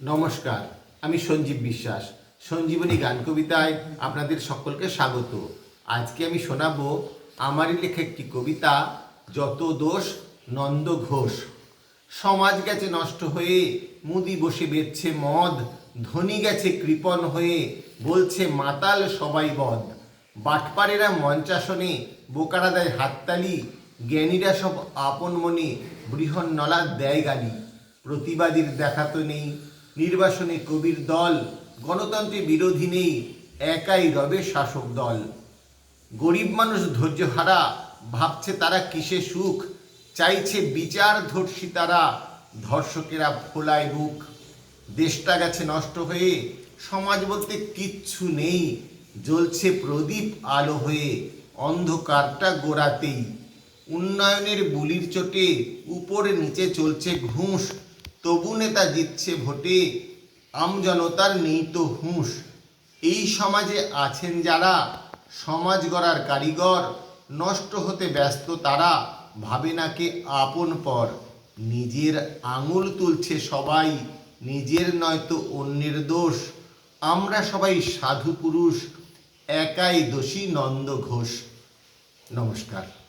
নমস্কার, আমি সঞ্জীব বিশ্বাস, সঞ্জীবনী গান কবিতায় আপনাদের সকলকে স্বাগত। আজকে আমি শোনাবো আমারই লেখা একটি কবিতা, যত দোষ নন্দ ঘোষ। সমাজ গেছে নষ্ট হয়ে, মুদি বসে বেচছে মদ, ধনী গেছে কৃপণ হয়ে, বলছে মাতাল সবাই বদ। বাটপাড়েরা মঞ্চাসনে, বোকারা দেয় হাততালি, জ্ঞানীরা সব আপন মনে, বৃহন্নলা দেয় গালি। প্রতিবাদীর দেখা তো নেই নির্বাসনে কবির দল, গণতন্ত্রে বিরোধী নেই, একাই রবে শাসক দল। গরিব মানুষ ধৈর্য হারা, ভাবছে তারা কিসে সুখ, চাইছে বিচার ধর্ষী তারা, ধর্ষকেরা ফোলায় বুক দেশটা গেছে নষ্ট হয়ে, সমাজ বলতে কিচ্ছু নেই, জ্বলছে প্রদীপ আলো হয়ে, অন্ধকারটা গোড়াতেই। উন্নয়নের বুলির চোটে, উপরে নিচে চলছে ঘুষ তবু নেতা জিতছে ভোটে আমজনতার নেই তো হুঁশ। এই সমাজে আছেন যারা, সমাজ গড়ার কারিগর, নষ্ট হতে ব্যস্ত তারা, ভাবে নাকে আপন পর। নিজের আঙুল তুলছে সবাই, নিজের নয়তো অন্যের দোষ। আমরা সবাই সাধু পুরুষ, একাই দোষী নন্দ ঘোষ। নমস্কার।